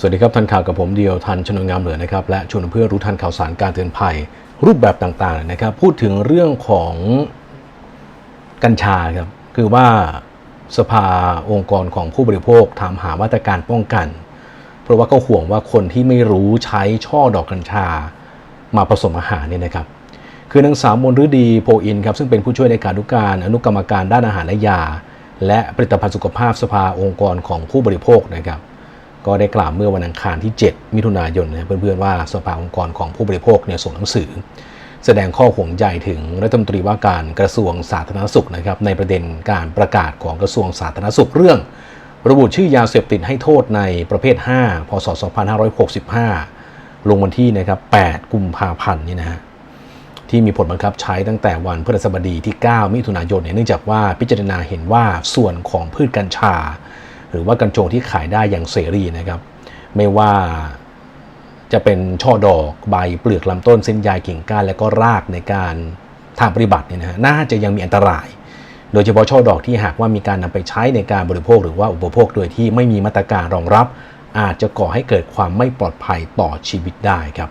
สวัสดีครับทันข่าวกับผมเดียวทันชนนงามเหลือนะครับและชวนเพื่อรู้ทันข่าวสารการเตือนภัย รูปแบบต่างๆนะครับ พูดถึงเรื่องของกัญชาครับคือว่าสภาองค์กรของผู้บริโภคถามหามาตรการป้องกัน เพราะว่าก็ห่วงว่าคนที่ไม่รู้ใช้ช่อดอกกัญชา มาผสมอาหารเนี่ยนะครับ คือนางสาวมนฤดีโพอินครับซึ่งเป็นผู้ช่วยในการนุการอนุกรรมการด้านอาหารและยา และผลิตภัณฑ์สุขภาพสภาองค์กรของผู้บริโภคนะครับ ก็ได้กล่าวเมื่อวันอังคารที่ 7 มิถุนายนนะเพื่อนๆว่าสภาองค์กรของผู้บริโภคเนี่ยส่งหนังสือ แสดงข้อห่วงใยถึงรัฐมนตรีว่าการกระทรวงสาธารณสุขนะครับในประเด็นการประกาศของกระทรวงสาธารณสุขเรื่อง ระบุชื่อยาเสพติดให้โทษในประเภท 5 พศ 2565 ลงวันที่นะครับ 8 กุมภาพันธ์นี่นะฮะที่มีผลบังคับใช้ตั้งแต่วันพฤหัสบดีที่ 9 มิถุนายนเนี่ยเนื่องจากว่าพิจารณาเห็นว่าส่วนของพืชกัญชา รือว่ากัญชงที่ขายได้อย่างเสรีนะครับ ไม่ว่าจะเป็นช่อดอกใบเปลือกลำต้นเส้นใยกิ่งก้านและก็รากในการทางปฏิบัติเนี่ยนะฮะน่าจะยังมีอันตราย โดยเฉพาะช่อดอกที่หากว่ามีการนำไปใช้ในการบริโภคหรือว่าอุปโภคโดยที่ไม่มีมาตรการรองรับ อาจจะก่อให้เกิดความไม่ปลอดภัยต่อชีวิตได้ครับ